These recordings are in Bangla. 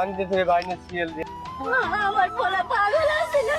বাংলাদেশ ধরে বাইনে সিএল দিয়ে। আমার পোলা পাগল আছে না?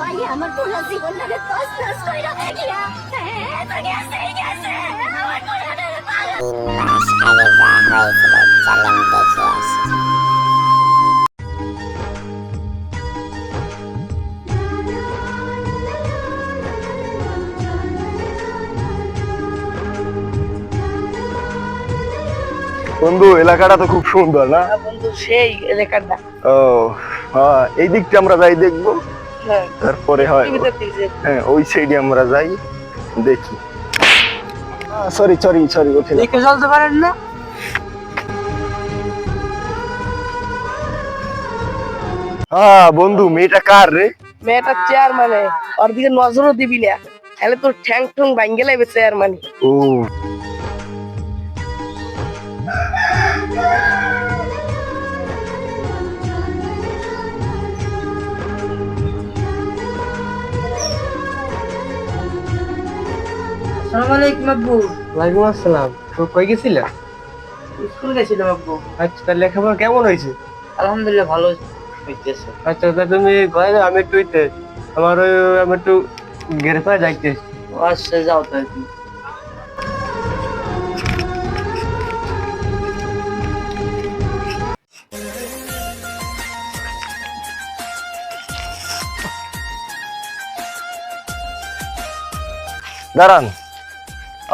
ভাই আমার পোলা জীবনটাকে তস নস কইরা গিয়া হ্যাঁ তো গেছে গেছে আমার পোলাটারে পাগল। তিন আগে যা হয়েছিল চলেন দেখে আসি। বন্ধু এলাকাটা তো খুব সুন্দর না? বন্ধু সেই এলাকাটা। ও হ্যাঁ এই দিকটা আমরা যাই দেখব। হ্যাঁ। তারপরে হয় হ্যাঁ ওই সাইডে আমরা যাই দেখি। সরি সরি সরি ওঠে দেখে চলতে পারেন না? হ্যাঁ বন্ধু মেয়েটা কার রে? মেয়েটা চেয়ার মানে ওর দিকে নজরও দিবি না। তাহলে তোর ঠ্যাং ঠ্যাং ভাঙ্গে লাগবে চেয়ার মানে ও আসসালামু আলাইকুম আব্বু। ওয়ালাইকুম আসসালাম। তো কই গেছিলা? স্কুল গেছিলাম আব্বু। আচ্ছা তার লেখাপড়া কেমন হয়েছে? আলহামদুলিল্লাহ ভালো হইতেছে। আচ্ছা তা তুমি ঘরে আমি একটু আমার ওই আমি একটু আচ্ছা যাও তাই দাঁড়ান।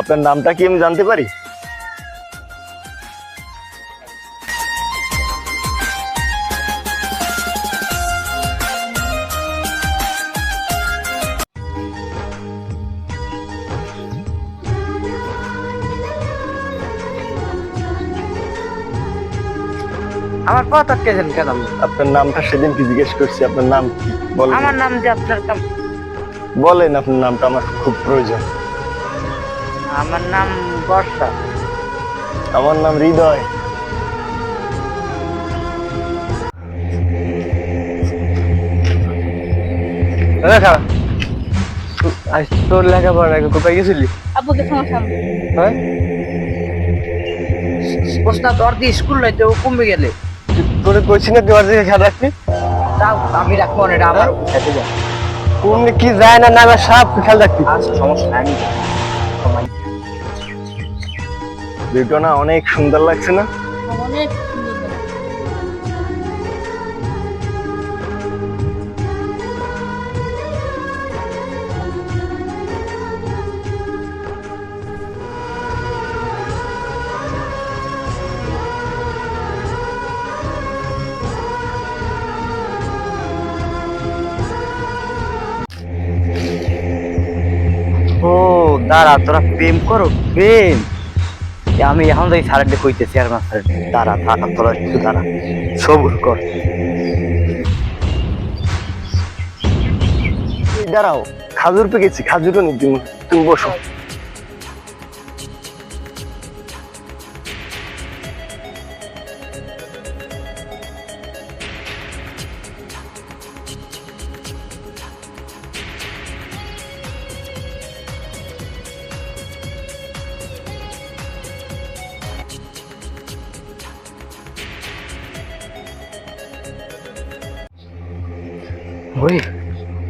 আপনার নামটা কি আমি জানতে পারি? আমার পথ আটকেছেন কেন আপনার নামটা সেদিন কি জিজ্ঞেস করছি আপনার নাম কি? বলেন। আমার নাম যে আপনার কাম বলেন আপনার নামটা আমার খুব প্রয়োজন। আমার নাম বর্ষা। আমার নাম হৃদয়। দেখা আজ তোর লেখাপড়া কোথায় গেছিলি? আব্বুকে সমস্যা হ্যাঁ? পোস্টা দর দিয়ে স্কুল লইতে ও কমবে গেলে। তোরে কইছি না দেওয়ার দিকে খেয়াল রাখবি? তাও আমি রাখব না এটা আমার। সাথে যা। কোন কি যায় না না সব খেয়াল রাখবি। আচ্ছা সমস্যা নাই ভিডিও না অনেক সুন্দর লাগছে না? অনেক দাঁড়া, তোরা প্রেম করো, প্রেম। আমি এখন থেকে স্যারের কইতেছি, আর মাস্টার দাঁড়া দাঁড়া তোরা একটু দাঁড়া। সবুর কর। দাঁড়াও, খাজুর পেকেছি খাজুরও নি তুমি তুমি বসো।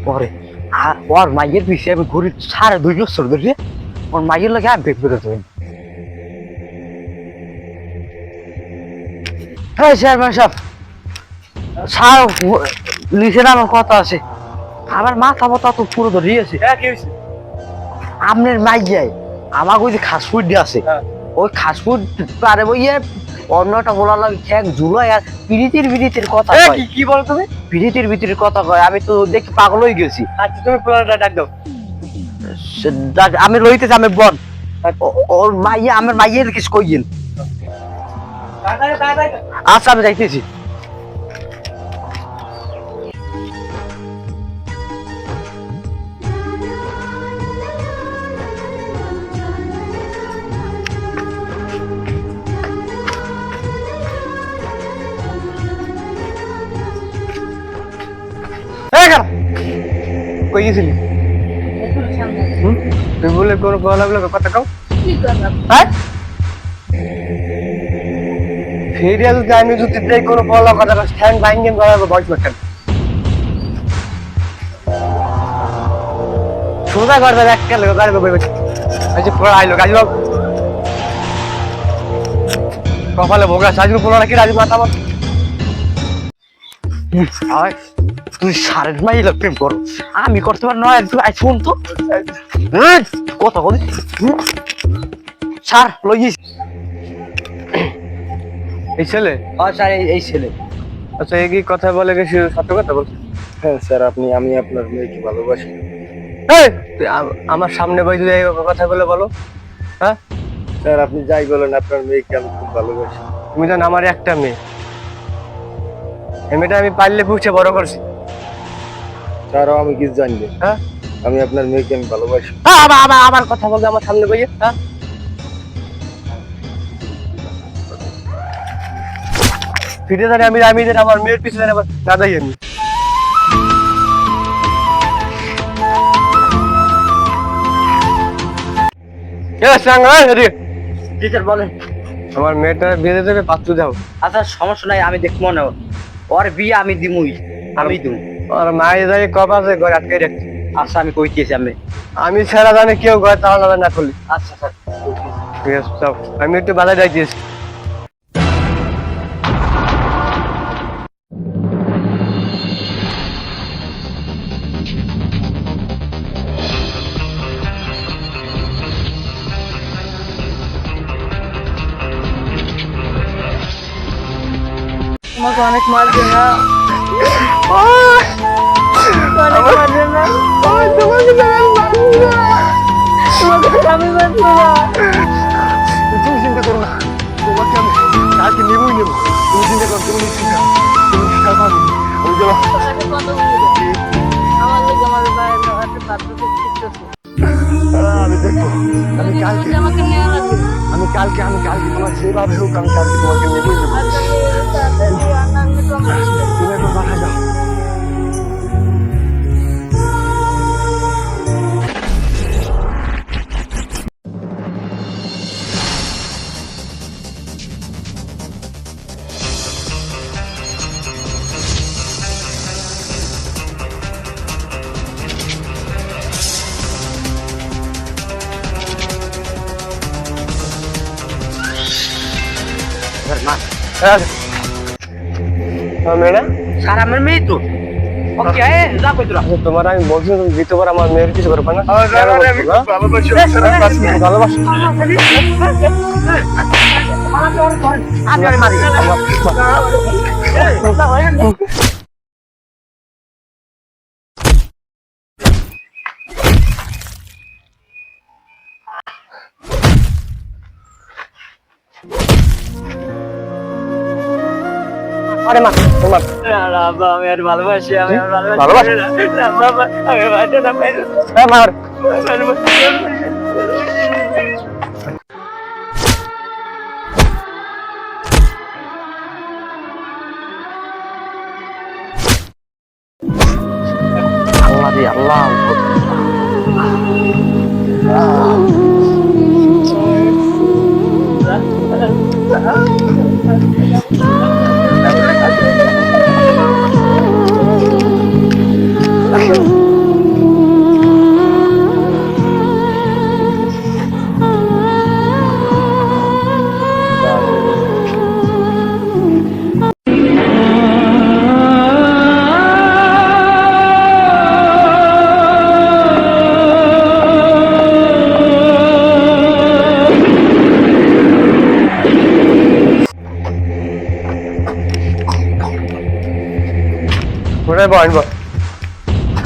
পরে। আর ওর মাইয়ের পিছিয়ে আমি ঘুরি সাড়ে দুই বছর ধরে ওর মাইয়ের লাগে আমি বেগ বেরোতে হই হ্যাঁ চেয়ারম্যান সাহেব। স্যার লিখে আমার কথা আছে। আমার মাথা মতো তো পুরো ধরিয়েছে হ্যাঁ আপনার মাইয়াই আমার ওই যে খাসফুড আছে। হ্যাঁ। ওই খাসফুড পারে বইয়ে অন্যটা বলা লাগে ঠ্যাং ঝুলাই আর পিড়িতির বিড়িতির কথা কি বল তুমি? পিড়িতির ভিতরে কথা কয়, আমি তো দেখি পাগল হয়ে গেছি। আচ্ছা তুমি পোলাটা ডাক দাও। আমি লইতেছি, আমি বন। ওর মাইয়া, আমার মাইয়ের কিছু কইয়েন। আচ্ছা আমি যাইতেছি। গেছিলি তুই বলে কোনো কথা লাগল কথা কাও। কি করব হ্যাঁ ফিরিয়া যদি আমি যদি দেই কোনো বলা কথা স্ট্যান্ড বাইঙ্গেন করা ভয়েস বাটন সোজা করবে লোক গাড়ি আচ্ছা পুরো আইলো গাড়ি লোক কপালে ভোগা সাজু পুরো নাকি রাজু মাথা তুই সারের মাই প্রেম কর। আমি করতে পার নয় তুই আই ফোন তো কথা বলি। সার লইস এই ছেলে? স্যার এই ছেলে। আচ্ছা এই কি কথা বলে গেছি সত্য কথা বলছি? হ্যাঁ স্যার আপনি আমি আপনার মেয়েকে ভালোবাসি। এই, আমার সামনে বই এই কথাগুলো বলো হ্যাঁ? স্যার আপনি যাই বলেন আপনার মেয়েকে আমি খুব ভালোবাসি। তুমি জানো আমার একটা মেয়ে। এই মেয়েটা আমি পারলে পুষে বড় করছি। স্যারও আমি কিছু জানি না হ্যাঁ? আমি আপনার মেয়েকে আমি ভালোবাসি। হ্যাঁ, আবার আবার আবার কথা বলবে আমার সামনে বইয়ে হ্যাঁ? ফিরে জানি আমি আমি আমার মেয়ের পিছনে আবার দাদাই আমি। আমার মেয়েটা বিয়ে দিতে হবে পাত্র দাও আচ্ছা সমস্যা নাই আমি দেখব না। ওর বিয়ে আমি দিমুই আমি দিমু। আর মায়ের জানি কপ আছে ঘরে আটকে রাখছি। আচ্ছা আমি কইতেছি আমি আমি ছাড়া জানি কেউ ঘরে তালা না খুলি। আচ্ছা স্যার। ঠিক আছে আমি একটু বাজার যাইতেছি তোমাকে অনেক মারবে না আমি মারবো না তুমি চিন্তা করো না তোমাকে আমি কালকে নেবই নেব তুমি চিন্তা করো তুমি চিন্তা। তুমি করো আমি কালকে তোমার যেভাবে হোক আমি কালকে তোমাকে নেবই তুমি এখন বাসা যাও হ্যাঁ ম্যাডাম স্যার আমার মেয়ে তো আচ্ছা, তোমার আমি বলছি দ্বিতীয়বার আমার মেয়ের কিছু করবে না হ্যাঁ? ভালোবাসি আরে মা তোমার বাবা আমি আর ভালোবাসি আমি আর ভালোবাসি? না বাবা আমি বাঁচে না হ্যাঁ মার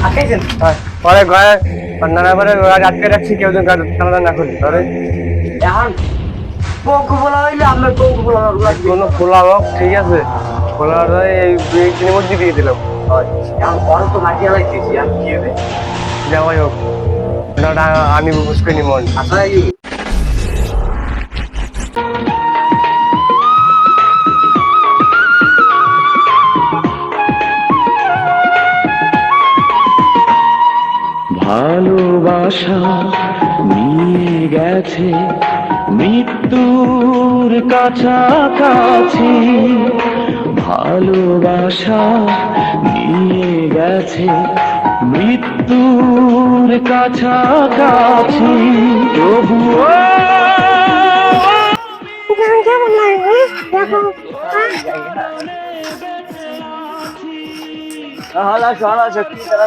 আকাইছেন? হ্যাঁ। পরে ঘরে নানা পরে আটকে রাখছি কেউ যেন কানাডা না খুলি ধরে এখন পঙ্কু বলা হইলে আমরা পঙ্কু বলা কোনো খোলা হোক ঠিক আছে? খোলা এই দিনের মধ্যে দিয়ে দিলাম। এখন বড় তো মাটি আর কি হবে? যাওয়াই হোক আমি বুঝ করিনি মন। আচ্ছা ভালোবাসা নিয়ে গেছে মৃত্যুর কাছাকাছি ভালোবাসা নিয়ে গেছে মৃত্যুর কাছাকাছি তবুও কেমন লাগে দেখো হালা হালা শক্তি তারা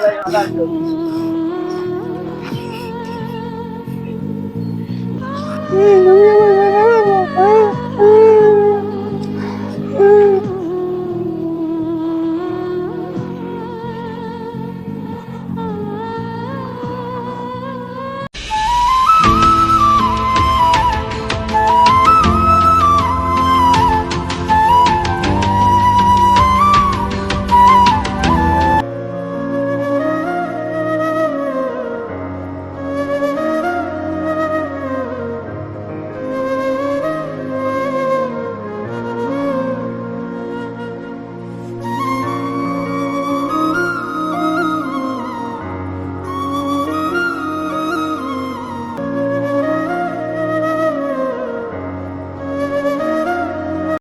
嗯能不能让外婆我